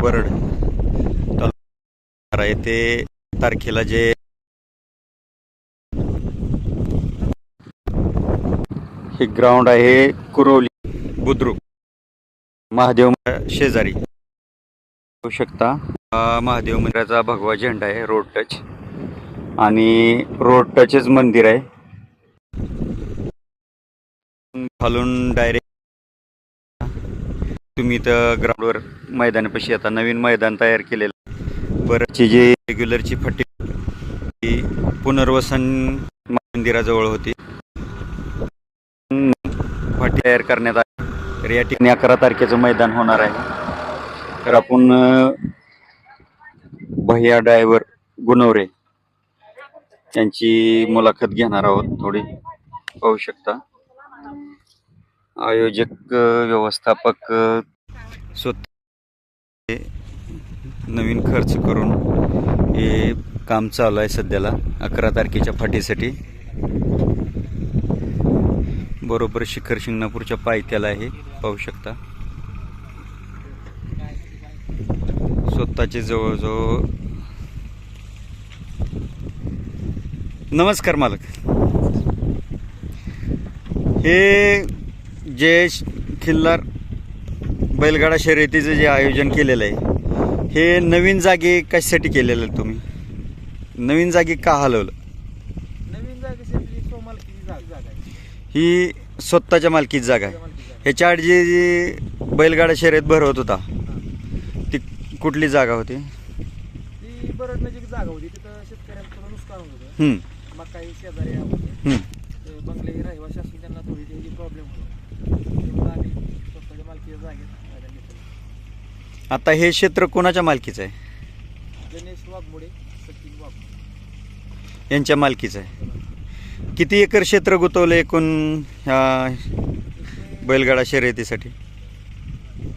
बरड तालुका तारखेला जे हे ग्राउंड आहे कुरवली बुद्रुक. महादेव शेजारी. होऊ शकता. महादेव मंदिराचा भगवा झेंडा आहे रोड टच आणि रोड टचच मंदिर आहे. खालून डायरेक्ट तुम्ही इथं ग्राउंडवर मैदानापाशी आता नवीन मैदान तयार केलेलं बरंचची जी रेग्युलरची फटी ती पुनर्वसन मंदिराजवळ होती. फाटी तयार करण्यात आली. तर या ठिकाणी अकरा तारखेचं मैदान होणार आहे. तर आपण भैया ड्रायव्हर गुणवरे यांची मुलाखत घेणार आहोत थोडी. पाहू शकता. आयोजक व्यवस्थापक स्वतः नवीन खर्च करून हे काम चालू आहे सध्याला अकरा तारखेच्या फाटीसाठी. बरोबर शिखर शिंगणापूरच्या पायथ्याला आहे पाहू शकता. स्वतःचे जवळजवळ नमस्कार मालक. हे जे श- खिल्लार बैलगाडा शर्यतीचं जे आयोजन केलेलं आहे हे नवीन जागे कशासाठी केलेलं आहे तुम्ही? नवीन जागी का हलवलं? नवीन जागा ही स्वतःच्या मालकीची जागा आहे. ह्याच्या आड जी जी बैलगाडा शर्यत भरवत होता ती कुठली जागा होती? ती जागा होती. तिथं शेतकऱ्यांचं नुकसान होत हम्म, मकाई शेजारी बंगले रहिवाशी असून त्यांना थोडी त्याची प्रॉब्लेम होतो त्यामुळे आम्ही स्वतःच्या मालकीच्या जागेत मैदान घेतलं आता हे क्षेत्र कोणाच्या मालकीचं आहे? गणेश वाघमोडे सचिन वाघ यांच्या मालकीचं आहे. किती एकर क्षेत्र गुंतवलं एकूण ह्या बैलगाडा शर्यतीसाठी?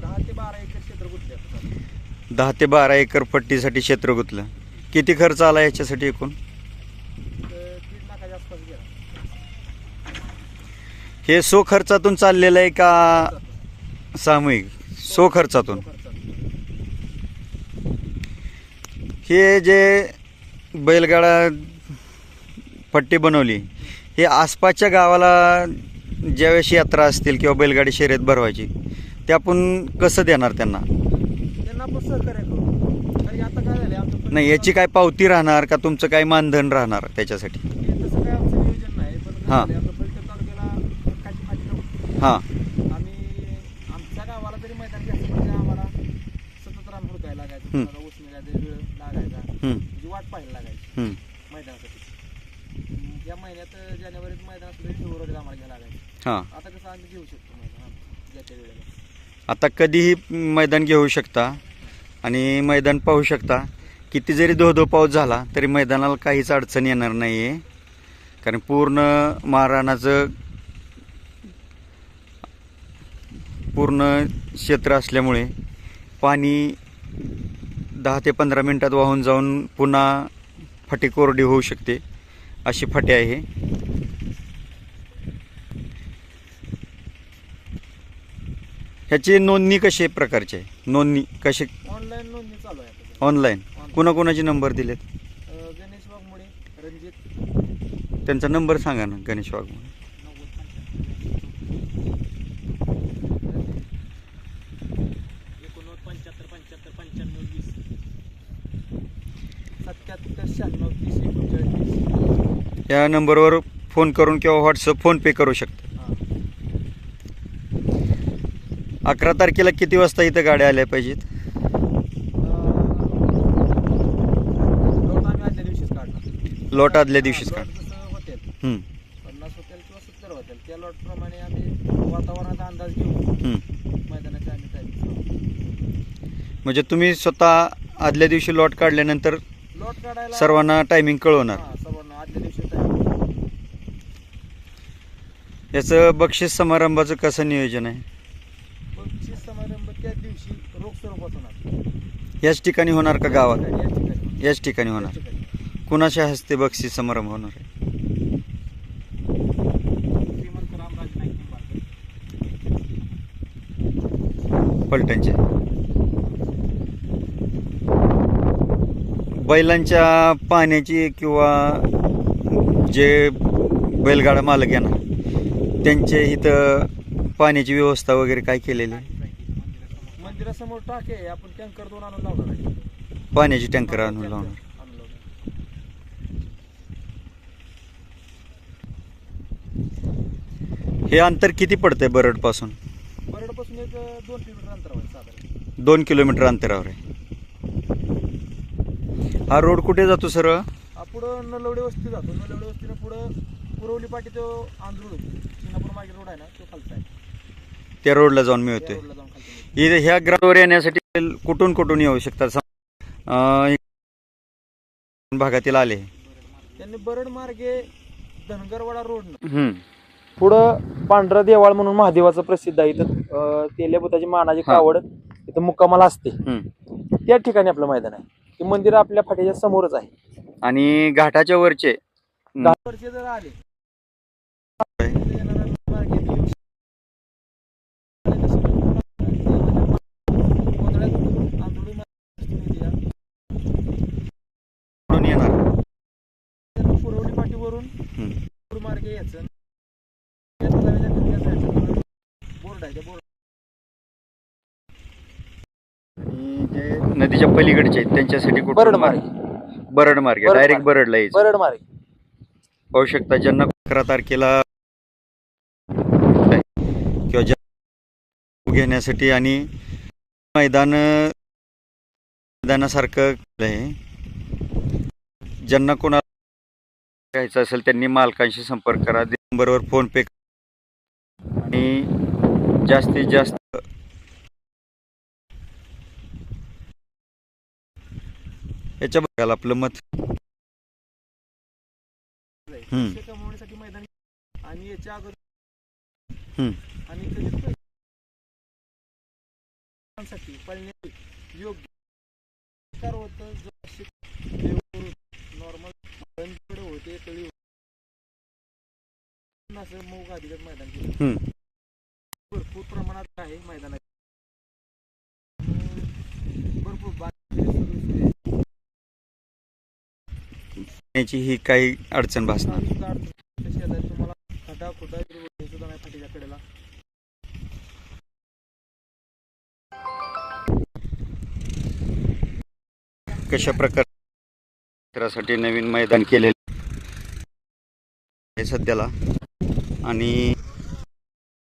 दहा ते बारा एकर क्षेत्र गुंतले आता दहा ते बारा एकर पट्टीसाठी क्षेत्र गुंतलं. किती खर्च आला याच्यासाठी एकूण? तर दीड लाखाच्या आसपास गेला. हे सो खर्चातून चाललेलं आहे का सामूहिक? सो खर्चातून. हे जे बैलगाडा पट्टी बनवली हे आसपासच्या गावाला ज्यावेळेस यात्रा असतील किंवा बैलगाडी शर्यत भरवायची ते आपण कसं देणार त्यांना? त्यांना आपण सहकार्य करू. कारण आता काय झालं आमचं नाही याची काय पावती राहणार का तुमचं काय मानधन राहणार त्याच्यासाठी? हे तसं काय आमचं नियोजन नाही पण हां झालंय, आपलं फलटण तालुक्याला खाली खाली नव्हतं. हां आम्ही आमच्या गावाला तरी मैदान घ्यायचं म्हणजे आम्हाला सतत रान हुडकायला लागायचं हम्म. कोणाला ऊस निघायचा वेळ लागायचा हम्म, म्हणजे वाट पाहायला लागायची हम्म. मैदानासाठी हम्म, या महिन्यात जानेवारीत मैदान असलं तरी फेब्रुवारीत आम्हाला घ्यायला लागायचं. हां. आता कसं आम्ही घेऊ शकतो मैदान आम- ज्या त्या वेळेला. आता कधीही मैदान घेऊ शकता आणि मैदान पाहू शकता. किती जरी धो धो पाऊस झाला तरी मैदानाला काहीच अडचण येणार नाही आहे कारण पूर्ण माररानाचं पूर्ण क्षेत्र असल्यामुळे पाणी दहा ते पंधरा मिनटात वाहून जाऊन पुन्हा फाटी कोरडी होऊ शकते. अशी फाटी आहे ह्याची नोंदणी कशी प्रकारची? आहे नोंदणी कशी? ऑनलाईन नोंदणी चालू आहे ऑनलाईन कुणाकुणाचे नंबर दिलेत? गणेश वाघमोडे रणजित. त्यांचा नंबर सांगा ना गणेश वाघ एकोणनव्वद पंच्याहत्तर पंच्याहत्तर पंच्याण्णव वीस. सत्याहत्तर शहाण्णव तीस एकोणचाळीस. या नंबरवर फोन करून किंवा व्हॉट्सअप फोन पे करू शकता. अकरा तारखेला किती वाजता इथं गाड्या आल्या पाहिजेत? लोट आम्ही आदल्या दिवशीच काढणार. लॉट आदल्या दिवशीच काढ हम्म, पन्नास किंवा सत्तर त्या आम्ही वातावरणाचा अंदाज घेऊन हम्म. मैदानाची आम्ही तयारी म्हणजे तुम्ही स्वतः आदल्या दिवशी लॉट काढल्यानंतर लॉट काढायला सर्वांना टायमिंग कळवणार. हां सर्वांना आदल्या दिवशी तयारी याचं बक्षीस समारंभाचं कसं नियोजन आहे? बक्षीस समारंभ त्याच दिवशी रोख स्वरूपात होणार. याच ठिकाणी होणार का गावात? याच ठिकाणी. याच ठिकाणी होणार. कुणाच्या हस्ते बक्षीस समारंभ होणार आहे? श्रीमंत रामराज नाईक निंबाळकर. पलटणचे. बैलांच्या पाण्याची किंवा जे बैलगाडा मालक आहे ना त्यांचे इथं पाण्याची व्यवस्था वगैरे काय केलेली? आहे? मंदिरासमोर टाके आहे आपण टँकर दोन आणून लावणार आहे. पाण्याची टँकर आणून लावणार. आणून लावणार. हे अंतर किती पडतंय बरडपासून? बरडपासून एक अं, दोन किलोमीटर अंतरावर आहे साधारण. दोन किलोमीटर अंतरावर आहे. हा रोड कुठे जातो सरळ हा पुढं नलवडे वस्ती जातो. नलवडे वस्तीनं पुढं पुरवली पाटी तो सिंगापूर मागे रोड आहे ना तो खालचा आहे. त्या रोडला जाऊन त्या मिळतोय रोडला जाऊन खालचा मिळतो. इथे ह्या ग्राउंडवर येण्यासाठी कुठून कुठून येऊ शकतात? सम- अं, भागातील आले. त्यांनी बरड मार्गे धनगरवाडा रोड हम्म. पुढं पांढरा देवाळ म्हणून महादेवाचं प्रसिद्ध आहे. इथं अं, तेल्याभूताची मानाची हा. कावड इथं मुक्कामाला असते. हम्म. त्या ठिकाणी आपलं मैदान आहे. ते मंदिर आपल्या फाट्याच्या समोरच आहे. आणि घाटाच्या वरचे. जर आले. येणारा मार्गे यायचं. बोर्ड आहे बोर्ड आणि जे नदीच्या पलीकडचे आहेत त्यांच्यासाठी कुठून बरड मार्ग? बरड मार्ग डायरेक्ट. बरडला यायचं बरड मार्गे पाहू शकता ज्यांना अकरा तारखेला किंवा ज्या घेण्यासाठी आणि मैदान मैदानासारखं केलं आहे ज्यांना कोणाला घ्यायचं असेल त्यांनी मालकांशी संपर्क करा नंबरवर फोन पे करा. आणि जास्तीत जास्त याच्या बघायला आपलं मत कमवण्यासाठी मैदान आणि याच्या अगोदर. आणि पैशांसाठी पळण्यासाठी योग्य होतं नॉर्मल बंद होते तळी. असं मऊ गादीगत मैदान केलं. भरपूर प्रमाणात आहे मैदानात. भरपूर बाकी ही काही अडचण भासणार. तुम्हाला सुद्धा नाही फाटीच्या कडेला. कशा प्रकारे नवीन मैदान केलेले आहे सध्याला? आणि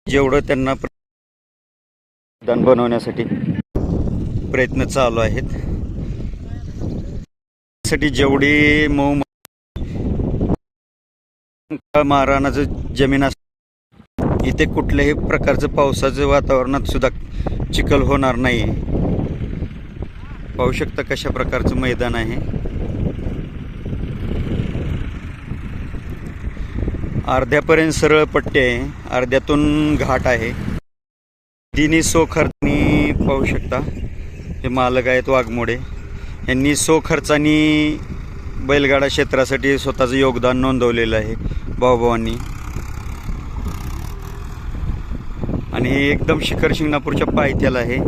जेवढं त्यांना मैदान बनवण्यासाठी प्रयत्न चालू आहेत साठी जेवढी मऊ महाराणाचं जमीन अस इथे कुठल्याही प्रकारचं पावसाचं वातावरणात सुद्धा चिखल होणार नाही. पाहू शकता कशा प्रकारचं मैदान आहे. अर्ध्यापर्यंत सरळ पट्टी आहे. अर्ध्यातून घाट आहे. दिनी सो खर्चानी पाहू शकता. हे मालक आहेत वाघमोडे. यांनी सो खर्चानी बैलगाडा क्षेत्रासाठी स्वतःचं योगदान नोंदवलेलं आहे. भाऊभावांनी. आणि हे एकदम शिखर शिंगणापूरच्या पायथ्याला आहे.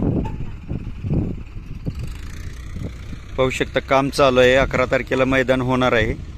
पाहू शकता काम चालू आहे. अकरा तारखेला मैदान होणार आहे.